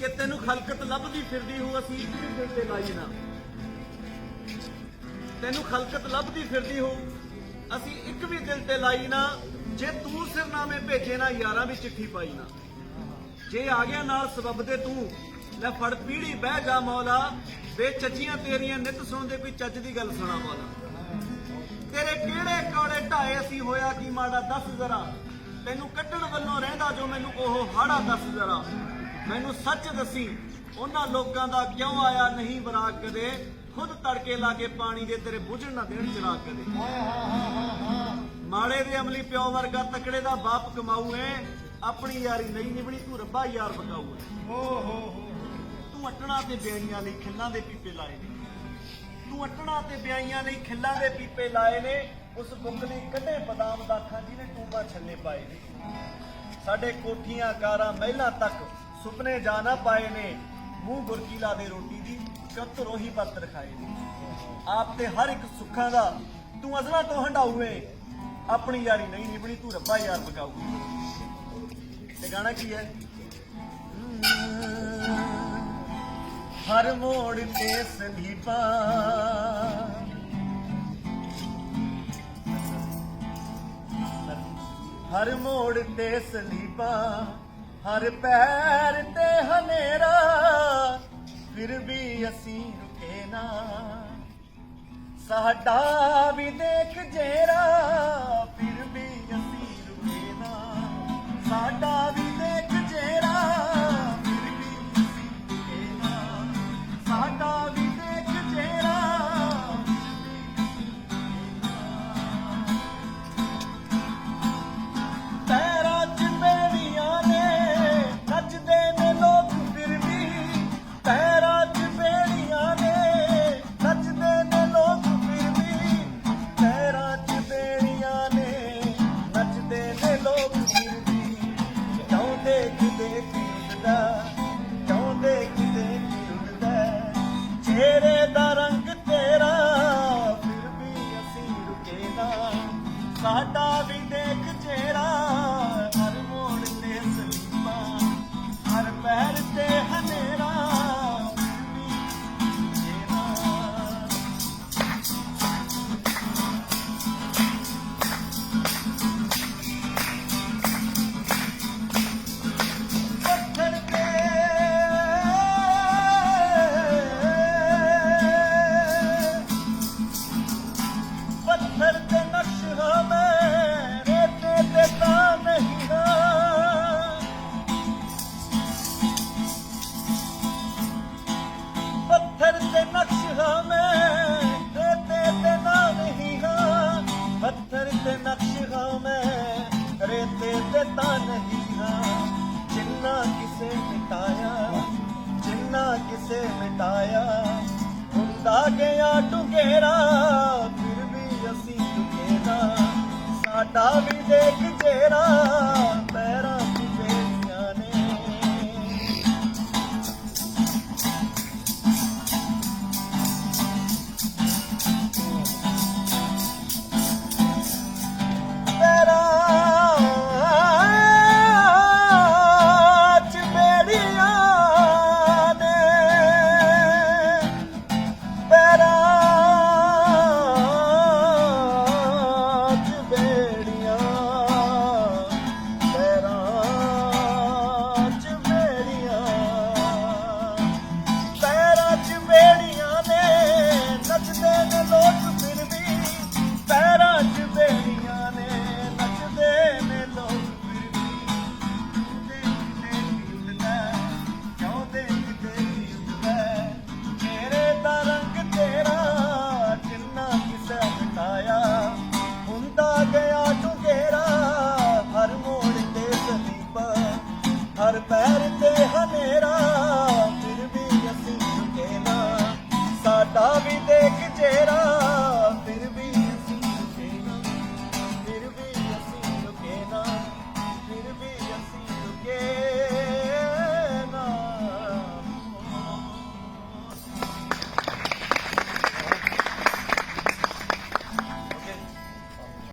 ਕਿ ਤੈਨੂੰ ਖਲਕਤ ਲੱਭਦੀ ਫਿਰਦੀ ਹੋ ਅਸੀਂ ਇੱਕ ਤੇ ਲਾਈ ਨਾ। ਤੈਨੂੰ ਖਲਕਤ ਲੱਭਦੀ ਫਿਰਦੀ ਹੋ ਅਸੀਂ ਇੱਕ ਵੀ ਦਿਲ ਤੇ ਲਾਈ ਨਾ। ਜੇ ਤੂੰ ਸਿਰਨਾਮੇ ਭੇਜੇ ਨਾ, ਯਾਰਾਂ ਵੀ ਚਿੱਠੀ ਪਾਈ ਨਾ। ਜੇ ਆ ਗਿਆ ਨਾਲ ਸਬਬ ਦੇ ਤੂੰ, ਲੈ ਫੜ ਪੀੜੀ, ਬਹਿ ਜਾ ਮੌਲਾ। ਵੇ ਚੱਜੀਆਂ ਤੇਰੀਆਂ ਨਿਤ ਸੁਣਦੇ ਕੋਈ ਚੱਜ ਦੀ ਗੱਲ ਸੁਣਾ ਮੌਲਾ। ਤੇਰੇ ਕਿਹੜੇ ਕੌੜੇ ਢਾਏ ਅਸੀਂ ਹੋਇਆ ਕੀ ਮਾੜਾ, ਦੱਸ ਜ਼ਰਾ। ਤੈਨੂੰ ਕੱਢਣ ਵੱਲੋਂ ਰਹਿੰਦਾ ਜੋ ਮੈਨੂੰ ਉਹ ਹਾੜਾ ਦੱਸ ਜ਼ਰਾ। ਮੈਨੂੰ ਸੱਚ ਦੱਸੀ, ਉਹਨਾਂ ਲੋਕਾਂ ਦਾ ਕਿਉਂ ਆਇਆ ਨਹੀਂ ਬਰਾਕ ਕਦੇ? ਖੁਦ ਤੜਕੇ ਲਾ ਕੇ ਪਾਣੀ ਦੇ ਤੇਰੇ ਬੁਝਣ ਨਾ ਦੇਣ ਚਿਰਾਗ ਕਦੇ। ਮਾੜੇ ਦੇ ਅਮਲੀ ਪਿਓ ਵਰਗਾ ਤਕੜੇ ਦਾ ਬਾਪ ਕਮਾਊ ਏ ਆਪਣੀ ਯਾਰੀ ਨਹੀਂ ਨਿਭਣੀ, ਤੂੰ ਰੱਬਾ ਯਾਰ ਬਕਾਊ ਏ ਤੂੰ ਅਟਣਾ ਤੇ ਬਿਆਈਆਂ ਲਈ ਖਿੱਲਾਂ ਦੇ ਪੀਪੇ ਲਾਏ ਨੇ। ਤੂੰ ਅਟਣਾ ਤੇ ਬਿਆਈਆਂ ਲਈ ਖਿੱਲਾਂ ਦੇ ਪੀਪੇ ਲਾਏ ਨੇ, ਉਸ ਬੁੱਕ ਕੱਢੇ ਬਦਾਮ ਦਾਖਾਂ ਜਿਹਨੇ ਟੂਬਾ ਛੱਲੇ ਪਾਏ ਨੇ। ਸਾਡੇ ਕੋਠੀਆਂ, ਕਾਰਾਂ, ਮਹਿਲਾ ਤੱਕ ਸੁਪਨੇ ਜਾ ਨਾ ਪਾਏ ਨੇ, ਮੂੰਹ ਗੁਰਕੀਲਾ ਦੇ ਰੋਟੀ ਦੀ ਕੱਤ ਰੋਹੀ ਪੱਤ ਰਖਾਏ ਨੇ। ਆਪ ਤੇ ਹਰ ਇੱਕ ਸੁੱਖਾਂ ਦਾ, ਤੂੰ ਅਜ਼ਲਾ ਤੋਂ ਹੰਡਾਊਏ ਆਪਣੀ ਯਾਰੀ ਨਹੀਂ ਨਿਭਣੀ, ਤੂੰ ਰੱਬਾ ਯਾਰ ਬਕਾਊ ਤੇ ਗਾਣਾ ਕੀ ਹੈ? ਹਰ ਮੋੜ ਤੇ ਸੰਦੀਪਾ ਹਰ ਮੋੜ ਤੇ ਸੰਦੀਪਾ ਹਰ ਪੈਰ ਤੇ ਹਨੇਰਾ, ਫਿਰ ਵੀ ਅਸੀਂ ਰੁਕੇ ਨਾ। ਸਾਡਾ ਵੀ ਦੇਖ ਜੇਰਾ, ਫਿਰ ਵੀ ਅਸੀਂ ਰੁਕੇ ਨਾ। ਸਾਡਾ ਚਿਹਰੇ ਦਾ ਤੇ ਹਾਂ, ਮੈਂ ਰੇਤੇ ਤੇ ਨਾ ਨਹੀਂ ਹਾਂ। ਪੱਥਰ ਤੇ ਨਕਸ਼ ਹਾਂ, ਮੈਂ ਰੇਤੇ ਤੇ ਤਾਂ ਨਹੀਂ ਹਾਂ। ਜਿੰਨਾ ਕਿਸੇ ਮਿਟਾਇਆ, ਜਿੰਨਾ ਕਿਸੇ ਮਿਟਾਇਆ, ਹੁੰਦਾ ਗਿਆ ਟੁਕੇਰਾ ਫਿਰ ਵੀ ਅਸੀਂ ਟੁਕੇਰਾ ਸਾਡਾ ਵੀ ਦੇਖ ਜੇਰਾ।